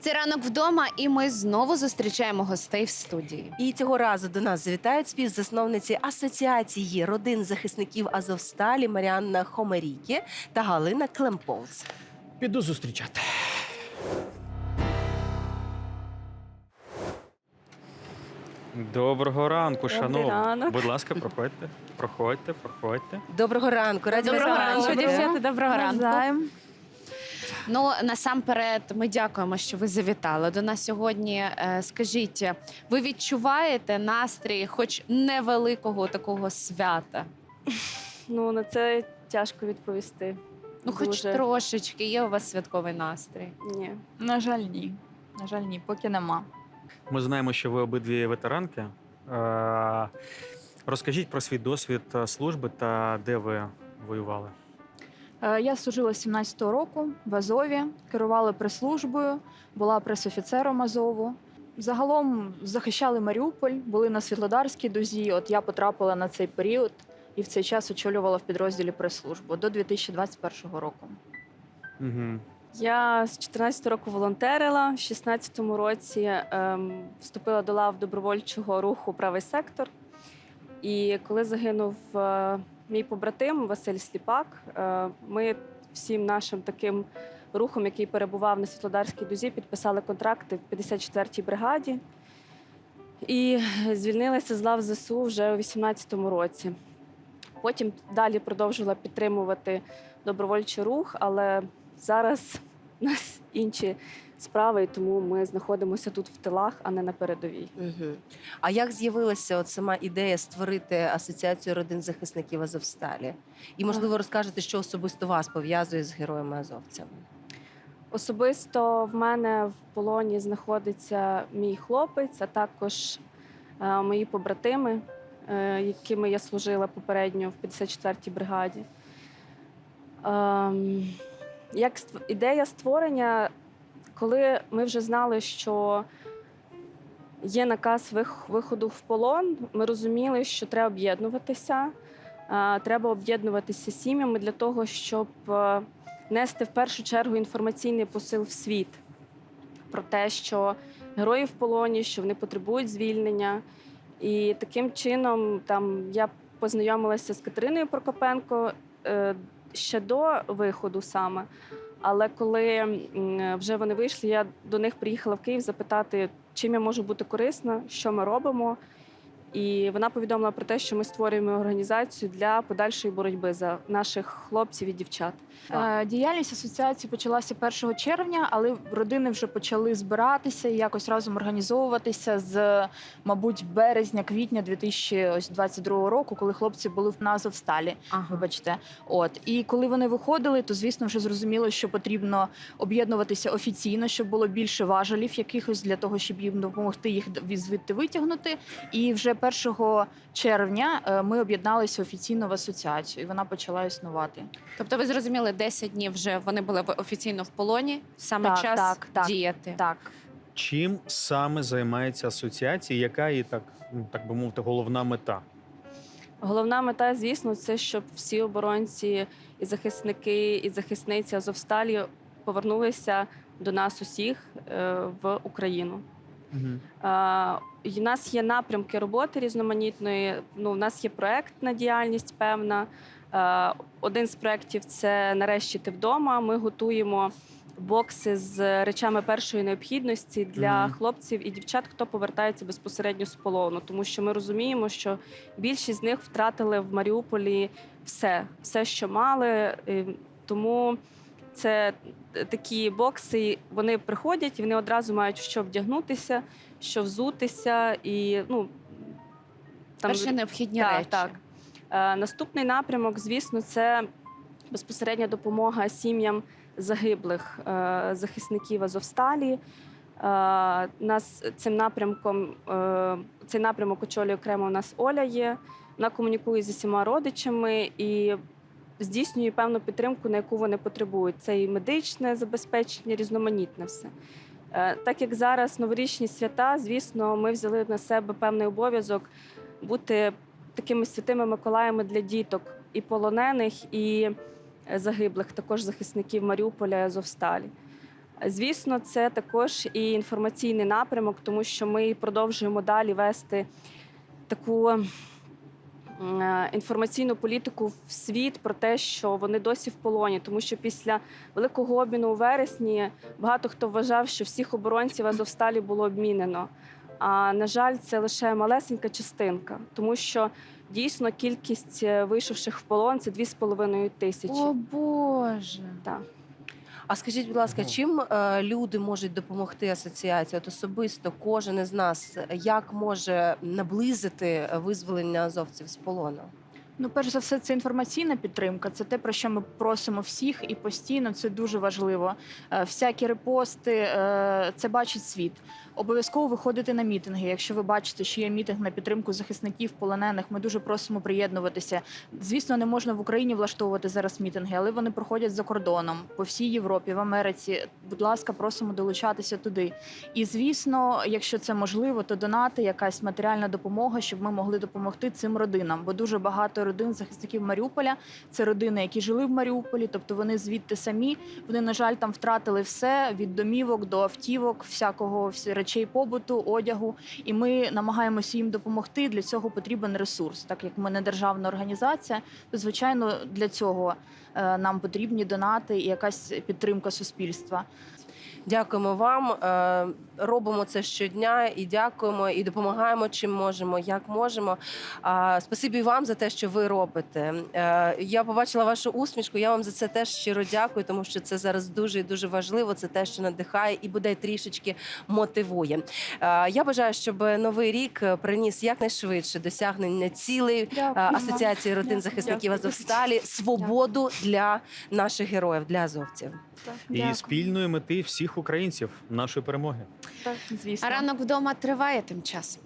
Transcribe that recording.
Це ранок вдома, і ми знову зустрічаємо гостей в студії. І цього разу до нас завітають співзасновниці асоціації родин захисників Азовсталі Маріанна Хомерікі та Галина Клемполз. Піду зустрічати. Доброго ранку, шановні. ранок. Будь ласка, проходьте, проходьте, проходьте. Доброго ранку, раді Доброго вас ранку, бачити. дівчата. Доброго ранку. Навзаєм. Ну насамперед, ми дякуємо, що ви завітали до нас сьогодні. Е, Скажіть, ви відчуваєте настрій, хоч невеликого такого свята? Ну на це тяжко відповісти. Ну, хоч Дуже. трошечки, є у вас святковий настрій. Ні. На жаль, ні. На жаль, ні, поки нема. Ми знаємо, що ви обидві ветеранки. Е, Розкажіть про свій досвід е, служби та де ви воювали. Е, Я служила з 17-го року в Азові, керувала прес-службою, була пресофіцером Азову. Загалом захищали Маріуполь, були на Світлодарській дозі. От я потрапила на цей період і в цей час очолювала в підрозділі прес-службу до 2021 року. Угу. Я з 14 року волонтерила. В 16-му році ем, вступила до лав добровольчого руху Правий сектор. І коли загинув е, мій побратим Василь Сліпак, е, ми всім нашим таким рухом, який перебував на Світлодарській дузі, підписали контракти в 54-й бригаді. І звільнилася з лав ЗСУ вже у 18-му році. Потім далі продовжувала підтримувати добровольчий рух, але зараз у нас інші справи, і тому ми знаходимося тут в тилах, а не на передовій. Угу. А як з'явилася от сама ідея створити асоціацію родин захисників Азовсталі? І можливо розкажете, що особисто вас пов'язує з героями азовцями? Особисто в мене в полоні знаходиться мій хлопець, а також е, мої побратими, е, якими я служила попередньо в 54-й бригаді. Ем, як ідея створення, коли ми вже знали, що є наказ виходу в полон, ми розуміли, що треба об'єднуватися. Треба об'єднуватися сім'ями для того, щоб е, нести в першу чергу інформаційний посил в світ про те, що герої в полоні, що вони потребують звільнення. І таким чином там я познайомилася з Катериною Прокопенко е, ще до виходу саме. Але коли вже вони вийшли, я до них приїхала в Київ запитати, чим я можу бути корисна, що ми робимо. І вона повідомила про те, що ми створюємо організацію для подальшої боротьби за наших хлопців і дівчат. Е, Діяльність асоціації почалася 1 червня, але родини вже почали збиратися і якось разом організовуватися з, мабуть, березня-квітня 2022 року, коли хлопці були на Азовсталі. Ага. Вибачте, от і коли вони виходили, то звісно вже зрозуміло, що потрібно об'єднуватися офіційно, щоб було більше важелів якихось для того, щоб їм допомогти їх звідти витягнути. І вже 1 червня е, ми об'єдналися офіційно в асоціацію, і вона почала існувати. Тобто, ви зрозуміли, 10 днів вже вони були офіційно в полоні. Саме Так, час так, так. діяти. Так. Чим саме займається асоціація? Яка її так, ну, так би мовити, головна мета? Головна мета, звісно, це щоб всі оборонці і захисники, і захисниці Азовсталі повернулися до нас усіх е, в Україну. Угу. Е, У нас є напрямки роботи різноманітної. Ну, у нас є проектна діяльність певна. Е, Один з проєктів це нарешті ти вдома. Ми готуємо бокси з речами першої необхідності для Мгм. хлопців і дівчат, хто повертається безпосередньо з полону. Тому що ми розуміємо, що більшість з них втратили в Маріуполі все, все, що мали. І Тому це такі бокси. Вони приходять, і вони одразу мають що вдягнутися, що взутися, і ну там Перші необхідні так, речі. так. Е, наступний напрямок, звісно, це безпосередня допомога сім'ям загиблих е, захисників Азовсталі. Е, нас цим напрямком е, цей напрямок очолює окремо. У нас Оля є. Вона комунікує зі всіма родичами і здійснює певну підтримку, на яку вони потребують. Це і медичне забезпечення, різноманітне все. Е, Так як зараз новорічні свята, звісно, ми взяли на себе певний обов'язок бути такими святими Миколаями для діток і полонених, і е, загиблих, також захисників Маріуполя і Азовсталі. Звісно, це також і інформаційний напрямок, тому що ми продовжуємо далі вести таку інформаційну політику в світ про те, що вони досі в полоні, тому що після великого обміну у вересні багато хто вважав, що всіх оборонців Азовсталі було обмінено. А на жаль, це лише малесенька частинка, тому що дійсно кількість е, вийшовших в полон це 2,5 тисячі. О Боже. Так. А скажіть, будь ласка, чим е, люди можуть допомогти асоціації? От особисто кожен із нас як може наблизити визволення азовців з полону? Ну, перш за все, це інформаційна підтримка. Це те, про що ми просимо всіх і постійно. Це дуже важливо. Е, Всякі репости, е, це бачить світ. Обов'язково виходити на мітинги. Якщо ви бачите, що є мітинг на підтримку захисників полонених, ми дуже просимо приєднуватися. Звісно, не можна в Україні влаштовувати зараз мітинги, але вони проходять за кордоном по всій Європі, в Америці. Будь ласка, просимо долучатися туди. І звісно, якщо це можливо, то донати, якась матеріальна допомога, щоб ми могли допомогти цим родинам. Бо дуже багато родин захисників Маріуполя це родини, які жили в Маріуполі, тобто вони звідти самі. Вони, на жаль, там втратили все від домівок до автівок, всякого речей побуту, одягу. І ми намагаємося їм допомогти. Для цього потрібен ресурс. Так як ми не державна організація, то звичайно для цього е, нам потрібні донати і якась підтримка суспільства. Дякуємо вам. Робимо це щодня і дякуємо, і допомагаємо чим можемо, як можемо. А, Спасибі вам за те, що ви робите. Е, Я побачила вашу усмішку. Я вам за це теж щиро дякую, тому що це зараз дуже і дуже важливо. Це те, що надихає і буде трішечки мотивує. Е, Я бажаю, щоб новий рік приніс якнайшвидше досягнення цілей е, асоціації родин Дякую. захисників Дякую. Азовсталі, свободу для наших героїв, для азовців. І спільної мети всіх українців нашої перемоги. Звісно. А ранок вдома триває тим часом.